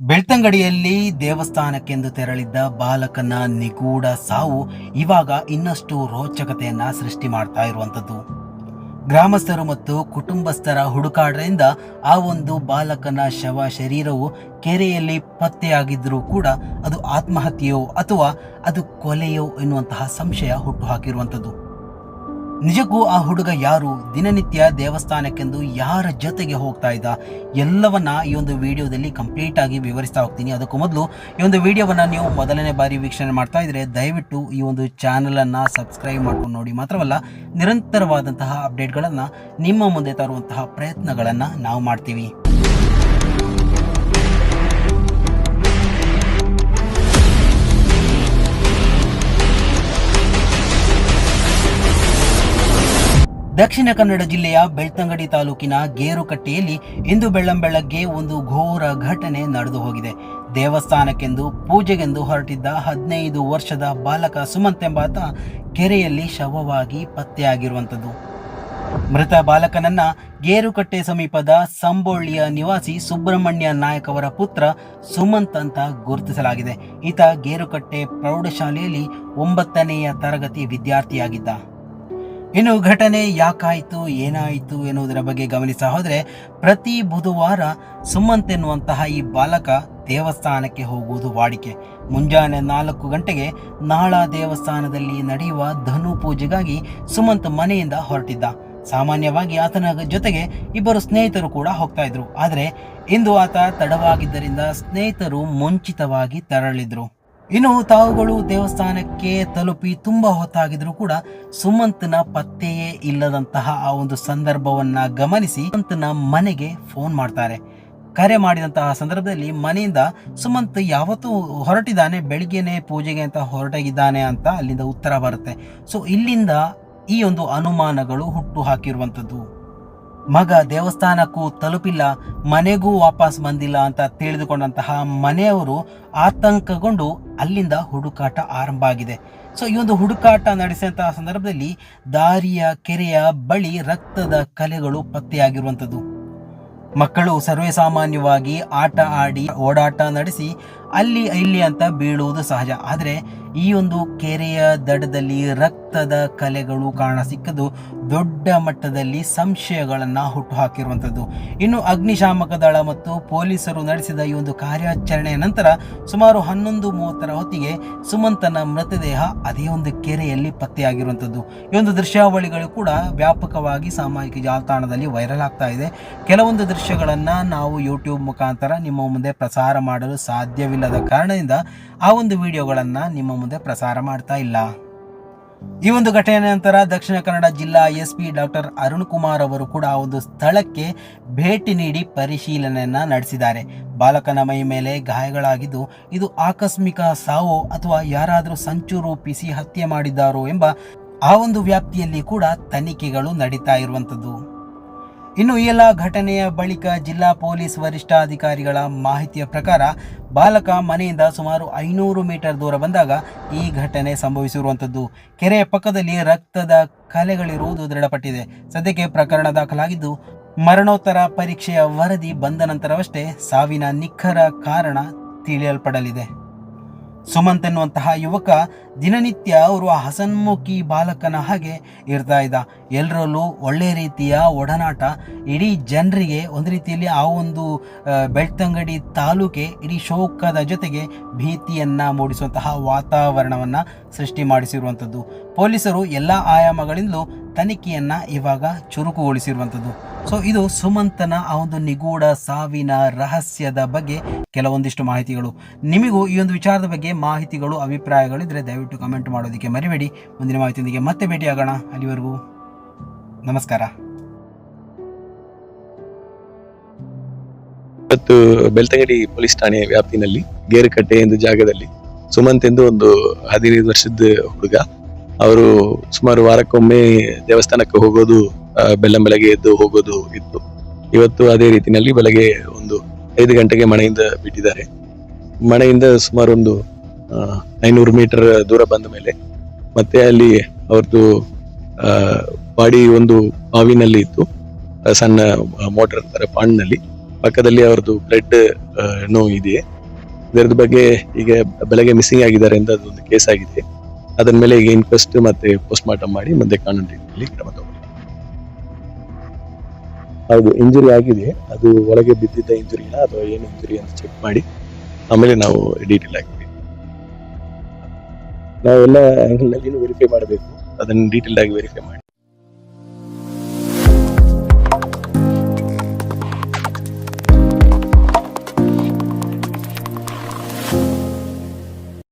ಬೆಳ್ತಂಗಡಿಯಲ್ಲಿ ದೇವಸ್ಥಾನಕ್ಕೆಂದು ತೆರಳಿದ್ದ ಬಾಲಕನ ನಿಗೂಢ ಸಾವು ಇವಾಗ ಇನ್ನಷ್ಟು ರೋಚಕತೆಯನ್ನ ಸೃಷ್ಟಿ ಮಾಡ್ತಾ ಇರುವಂಥದ್ದು. ಗ್ರಾಮಸ್ಥರು ಮತ್ತು ಕುಟುಂಬಸ್ಥರ ಹುಡುಕಾಟದಿಂದ ಆ ಒಂದು ಬಾಲಕನ ಶವ ಶರೀರವು ಕೆರೆಯಲ್ಲಿ ಪತ್ತೆಯಾಗಿದ್ದರೂ ಕೂಡ ಅದು ಆತ್ಮಹತ್ಯೆಯೋ ಅಥವಾ ಅದು ಕೊಲೆಯೋ ಎನ್ನುವಂತಹ ಸಂಶಯ ಹುಟ್ಟುಹಾಕಿರುವಂಥದ್ದು. ನಿಜಕ್ಕೂ ಆ ಹುಡುಗ ಯಾರು? ದಿನನಿತ್ಯ ದೇವಸ್ಥಾನಕ್ಕೆಂದು ಯಾರ ಜೊತೆಗೆ ಹೋಗ್ತಾ ಇದ್ದ? ಎಲ್ಲವನ್ನ ಈ ಒಂದು ವಿಡಿಯೋದಲ್ಲಿ ಕಂಪ್ಲೀಟ್ ಆಗಿ ವಿವರಿಸ್ತಾ ಹೋಗ್ತೀನಿ. ಅದಕ್ಕೂ ಮೊದಲು ಈ ಒಂದು ವಿಡಿಯೋವನ್ನ ನೀವು ಮೊದಲನೇ ಬಾರಿ ವೀಕ್ಷಣೆ ಮಾಡ್ತಾ ಇದ್ರೆ ದಯವಿಟ್ಟು ಈ ಒಂದು ಚಾನಲ್ ಅನ್ನ ಸಬ್ಸ್ಕ್ರೈಬ್ ಮಾಡ್ಕೊಂಡು ನೋಡಿ. ಮಾತ್ರವಲ್ಲ, ನಿರಂತರವಾದಂತಹ ಅಪ್ಡೇಟ್ಗಳನ್ನ ನಿಮ್ಮ ಮುಂದೆ ತರುವಂತಹ ಪ್ರಯತ್ನಗಳನ್ನ ನಾವು ಮಾಡ್ತೀವಿ. ದಕ್ಷಿಣ ಕನ್ನಡ ಜಿಲ್ಲೆಯ ಬೆಳ್ತಂಗಡಿ ತಾಲೂಕಿನ ಗೇರುಕಟ್ಟೆಯಲ್ಲಿ ಇಂದು ಬೆಳ್ಳಂಬೆಳಗ್ಗೆ ಒಂದು ಘೋರ ಘಟನೆ ನಡೆದು ಹೋಗಿದೆ. ದೇವಸ್ಥಾನಕ್ಕೆಂದು ಪೂಜೆಗೆಂದು ಹೊರಟಿದ್ದ ಹದಿನೈದು ವರ್ಷದ ಬಾಲಕ ಸುಮಂತ್ ಎಂಬಾತ ಕೆರೆಯಲ್ಲಿ ಶವವಾಗಿ ಪತ್ತೆಯಾಗಿರುವಂಥದ್ದು. ಮೃತ ಬಾಲಕನನ್ನ ಗೇರುಕಟ್ಟೆ ಸಮೀಪದ ಸಂಬೋಳ್ಳಿಯ ನಿವಾಸಿ ಸುಬ್ರಹ್ಮಣ್ಯ ನಾಯಕ್ ಅವರ ಪುತ್ರ ಸುಮಂತ್ ಅಂತ ಗುರುತಿಸಲಾಗಿದೆ. ಈತ ಗೇರುಕಟ್ಟೆ ಪ್ರೌಢಶಾಲೆಯಲ್ಲಿ ಒಂಬತ್ತನೆಯ ತರಗತಿ ವಿದ್ಯಾರ್ಥಿಯಾಗಿದ್ದ. ಇನ್ನು ಘಟನೆ ಯಾಕಾಯಿತು, ಏನಾಯಿತು ಎನ್ನುವುದರ ಬಗ್ಗೆ ಗಮನಿಸ ಹೋದರೆ, ಪ್ರತಿ ಬುಧವಾರ ಸುಮಂತ್ ಎನ್ನುವಂತಹ ಈ ಬಾಲಕ ದೇವಸ್ಥಾನಕ್ಕೆ ಹೋಗುವುದು ವಾಡಿಕೆ. ಮುಂಜಾನೆ ನಾಲ್ಕು ಗಂಟೆಗೆ ನಾಳ ದೇವಸ್ಥಾನದಲ್ಲಿ ನಡೆಯುವ ಧನು ಪೂಜೆಗಾಗಿ ಸುಮಂತ್ ಮನೆಯಿಂದ ಹೊರಟಿದ್ದ. ಸಾಮಾನ್ಯವಾಗಿ ಆತನ ಜೊತೆಗೆ ಇಬ್ಬರು ಸ್ನೇಹಿತರು ಕೂಡ ಹೋಗ್ತಾ ಇದ್ರು. ಆದರೆ ಇಂದು ಆತ ತಡವಾಗಿದ್ದರಿಂದ ಸ್ನೇಹಿತರು ಮುಂಚಿತವಾಗಿ ತೆರಳಿದ್ರು. ಇನ್ನು ತಾವುಗಳು ದೇವಸ್ಥಾನಕ್ಕೆ ತಲುಪಿ ತುಂಬಾ ಹೊತ್ತಾಗಿದ್ರು ಕೂಡ ಸುಮಂತ್ನ ಪತ್ತೆಯೇ ಇಲ್ಲದಂತಹ ಆ ಒಂದು ಸಂದರ್ಭವನ್ನ ಗಮನಿಸಿ ಸುಮಂತ್ನ ಮನೆಗೆ ಫೋನ್ ಮಾಡ್ತಾರೆ. ಕರೆ ಮಾಡಿದಂತಹ ಸಂದರ್ಭದಲ್ಲಿ ಮನೆಯಿಂದ ಸುಮಂತ್ ಯಾವತ್ತೂ ಹೊರಟಿದ್ದಾನೆ, ಬೆಳಿಗ್ಗೆನೆ ಪೂಜೆಗೆ ಅಂತ ಹೊರಟಾಗಿದ್ದಾನೆ ಅಂತ ಅಲ್ಲಿಂದ ಉತ್ತರ ಬರುತ್ತೆ. ಸೊ ಇಲ್ಲಿಂದ ಈ ಒಂದು ಅನುಮಾನಗಳು ಹುಟ್ಟು ಹಾಕಿರುವಂಥದ್ದು. ಮಗ ದೇವಸ್ಥಾನಕ್ಕೂ ತಲುಪಿಲ್ಲ, ಮನೆಗೂ ವಾಪಸ್ ಬಂದಿಲ್ಲ ಅಂತ ತಿಳಿದುಕೊಂಡಂತಹ ಮನೆಯವರು ಆತಂಕಗೊಂಡು ಅಲ್ಲಿಂದ ಹುಡುಕಾಟ ಆರಂಭ ಆಗಿದೆ. ಸೊ ಈ ಒಂದು ಹುಡುಕಾಟ ನಡೆಸಿದಂತಹ ಸಂದರ್ಭದಲ್ಲಿ ದಾರಿಯ ಕೆರೆಯ ಬಳಿ ರಕ್ತದ ಕಲೆಗಳು ಪತ್ತೆಯಾಗಿರುವಂಥದ್ದು. ಮಕ್ಕಳು ಸರ್ವೇ ಸಾಮಾನ್ಯವಾಗಿ ಆಟ ಆಡಿ ಓಡಾಟ ನಡೆಸಿ ಅಲ್ಲಿ ಇಲ್ಲಿ ಅಂತ ಬೀಳುವುದು ಸಹಜ. ಆದರೆ ಈ ಒಂದು ಕೆರೆಯ ದಡದಲ್ಲಿ ರಕ್ತದ ಕಲೆಗಳು ಕಾಣ ಸಿಕ್ಕದು ದೊಡ್ಡ ಮಟ್ಟದಲ್ಲಿ ಸಂಶಯಗಳನ್ನು ಹುಟ್ಟು ಹಾಕಿರುವಂಥದ್ದು ಇನ್ನು ಅಗ್ನಿಶಾಮಕ ದಳ ಮತ್ತು ಪೊಲೀಸರು ನಡೆಸಿದ ಈ ಒಂದು ಕಾರ್ಯಾಚರಣೆಯ ನಂತರ ಸುಮಾರು ಹನ್ನೊಂದು ಮೂವತ್ತರ ಹೊತ್ತಿಗೆ ಸುಮಂತನ ಮೃತದೇಹ ಅದೇ ಒಂದು ಕೆರೆಯಲ್ಲಿ ಪತ್ತೆಯಾಗಿರುವಂಥದ್ದು ಈ ಒಂದು ದೃಶ್ಯಾವಳಿಗಳು ಕೂಡ ವ್ಯಾಪಕವಾಗಿ ಸಾಮಾಜಿಕ ಜಾಲತಾಣದಲ್ಲಿ ವೈರಲ್ ಆಗ್ತಾ ಇದೆ. ಕೆಲವೊಂದು ದೃಶ್ಯಗಳನ್ನು ನಾವು ಯೂಟ್ಯೂಬ್ ಮುಖಾಂತರ ನಿಮ್ಮ ಮುಂದೆ ಪ್ರಸಾರ ಮಾಡಲು ಸಾಧ್ಯವಿಲ್ಲದ ಕಾರಣದಿಂದ ಆ ಒಂದು ವಿಡಿಯೋಗಳನ್ನು ನಿಮ್ಮ ಮುಂದೆ ಪ್ರಸಾರ ಮಾಡ್ತಾ ಇಲ್ಲ. ಈ ಒಂದು ಘಟನೆಯ ನಂತರ ದಕ್ಷಿಣ ಕನ್ನಡ ಜಿಲ್ಲಾ S P doctor Arun Kumar ಅವರು ಕೂಡ ಆ ಒಂದು ಸ್ಥಳಕ್ಕೆ ಭೇಟಿ ನೀಡಿ ಪರಿಶೀಲನೆಯನ್ನ ನಡೆಸಿದ್ದಾರೆ. ಬಾಲಕನ ಮೈ ಮೇಲೆ ಗಾಯಗಳಾಗಿದ್ದು, ಇದು ಆಕಸ್ಮಿಕ ಸಾವು ಅಥವಾ ಯಾರಾದರೂ ಸಂಚು ರೂಪಿಸಿ ಹತ್ಯೆ ಮಾಡಿದ್ದಾರೋ ಎಂಬ ಆ ಒಂದು ವ್ಯಾಪ್ತಿಯಲ್ಲಿ ಕೂಡ ತನಿಖೆಗಳು ನಡೀತಾ ಇರುವಂಥದ್ದು. ಇನ್ನು ಈ ಎಲ್ಲ ಘಟನೆಯ ಬಳಿಕ ಜಿಲ್ಲಾ ಪೊಲೀಸ್ ವರಿಷ್ಠಾಧಿಕಾರಿಗಳ ಮಾಹಿತಿಯ ಪ್ರಕಾರ ಬಾಲಕ ಮನೆಯಿಂದ ಸುಮಾರು ಐನೂರು ಮೀಟರ್ ದೂರ ಬಂದಾಗ ಈ ಘಟನೆ ಸಂಭವಿಸಿರುವಂಥದ್ದು. ಕೆರೆಯ ಪಕ್ಕದಲ್ಲಿ ರಕ್ತದ ಕಲೆಗಳಿರುವುದು ದೃಢಪಟ್ಟಿದೆ. ಸದ್ಯಕ್ಕೆ ಪ್ರಕರಣ ದಾಖಲಾಗಿದ್ದು, ಮರಣೋತ್ತರ ಪರೀಕ್ಷೆಯ ವರದಿ ಬಂದ ನಂತರವಷ್ಟೇ ಸಾವಿನ ನಿಖರ ಕಾರಣ ತಿಳಿಯಲ್ಪಡಲಿದೆ. ಸುಮಂತ್ ಎನ್ನುವಂತಹ ಯುವಕ ದಿನನಿತ್ಯ ಅವರು ಆ ಹಸನ್ಮುಖಿ ಬಾಲಕನ ಹಾಗೆ ಇರ್ತಾ ಇದ್ದ. ಎಲ್ಲರಲ್ಲೂ ಒಳ್ಳೆ ರೀತಿಯ ಒಡನಾಟ. ಇಡೀ ಜನರಿಗೆ ಒಂದು ರೀತಿಯಲ್ಲಿ ಆ ಒಂದು ಬೆಳ್ತಂಗಡಿ ತಾಲೂಕೆ ಇಡೀ ಶೋಕದ ಜೊತೆಗೆ ಭೀತಿಯನ್ನು ಮೂಡಿಸುವಂತಹ ವಾತಾವರಣವನ್ನು ಸೃಷ್ಟಿ ಮಾಡಿಸಿರುವಂಥದ್ದು. ಪೊಲೀಸರು ಎಲ್ಲ ಆಯಾಮಗಳಿಂದಲೂ ತನಿಖೆಯನ್ನು ಇವಾಗ ಚುರುಕುಗೊಳಿಸಿರುವಂಥದ್ದು. ಸೊ ಇದು ಸುಮಂತನ ಆ ಒಂದು ನಿಗೂಢ ಸಾವಿನ ರಹಸ್ಯದ ಬಗ್ಗೆ ಕೆಲವೊಂದಿಷ್ಟು ಮಾಹಿತಿಗಳು. ನಿಮಗೂ ಈ ಒಂದು ವಿಚಾರದ ಬಗ್ಗೆ ಮಾಹಿತಿಗಳು, ಅಭಿಪ್ರಾಯಗಳಿದ್ರೆ ದಯವಿಟ್ಟು ಕಮೆಂಟ್ ಮಾಡೋದಕ್ಕೆ ಮರಿಬೇಡಿ. ಮುಂದಿನ ಮಾಹಿತಿಯೊಂದಿಗೆ ಮತ್ತೆ ಭೇಟಿಯಾಗೋಣ. ಅಲ್ಲಿವರೆಗೂ ನಮಸ್ಕಾರ. ಇವತ್ತು ಬೆಳ್ತಂಗಡಿ ಪೊಲೀಸ್ ಠಾಣೆ ವ್ಯಾಪ್ತಿನಲ್ಲಿ ಗೇರುಕಟ್ಟೆ ಎಂದು ಜಾಗದಲ್ಲಿ ಸುಮಂತ್ ಎಂದು ಒಂದು ಹದಿನೈದು ವರ್ಷದ ಹುಡುಗ. ಅವರು ಸುಮಾರು ವಾರಕ್ಕೊಮ್ಮೆ ದೇವಸ್ಥಾನಕ್ಕೆ ಹೋಗೋದು ಬೆಳ್ಳಂ ಬೆಳಗ್ಗೆ ಎದ್ದು ಹೋಗೋದು ಇತ್ತು. ಇವತ್ತು ಅದೇ ರೀತಿಯಲ್ಲಿ ಬೆಳಗ್ಗೆ ಒಂದು ಐದು ಗಂಟೆಗೆ ಮನೆಯಿಂದ ಬಿಟ್ಟಿದ್ದಾರೆ. ಮನೆಯಿಂದ ಸುಮಾರು ಒಂದು ಐನೂರು ಮೀಟರ್ ದೂರ ಬಂದ ಮೇಲೆ ಮತ್ತೆ ಅಲ್ಲಿ ಅವ್ರದ್ದು ಬಾಡಿ ಒಂದು ಬಾವಿನಲ್ಲಿ ಇತ್ತು. ಸಣ್ಣ ಮೋಟರ್ ತರ ಪಾಂಡ್ನಲ್ಲಿ ಪಕ್ಕದಲ್ಲಿ ಅವ್ರದ್ದು ಬ್ಲಡ್ ನೋವು ಇದೆ. ಇದರದ ಬಗ್ಗೆ ಈಗ ಬೆಳಗ್ಗೆ ಮಿಸ್ಸಿಂಗ್ ಆಗಿದ್ದಾರೆ ಅಂತ ಅದೊಂದು ಕೇಸ್ ಆಗಿದೆ. ಅದರ ಮೇಲೆ ಈಗ ಇನ್ಕ್ವೆಸ್ಟ್ ಮತ್ತೆ ಪೋಸ್ಟ್ ಮಾರ್ಟಮ್ ಮಾಡಿ ಮುಂದೆ ಕಾನೂನು ರೀತಿಯಲ್ಲಿ ಕ್ರಮ ತಗೊಳ್ಳಿ ಹೌದು ಇಂಜುರಿ ಆಗಿದೆ. ಅದು ಒಳಗೆ ಬಿದ್ದಿದ್ದ ಇಂಜುರಿನ ಅಥವಾ ಏನು ಇಂಜುರಿ ಅಂತ ಚೆಕ್ ಮಾಡಿ. ಆಮೇಲೆ ನಾವು ಡೀಟೇಲ್ ಆಗಿ ನಾವೆಲ್ಲ ನಲ್ಲಿ ವೆರಿಫೈ ಮಾಡಬೇಕು. ಅದನ್ನು ಡೀಟೇಲ್ ಆಗಿ ವೆರಿಫೈ ಮಾಡಿ.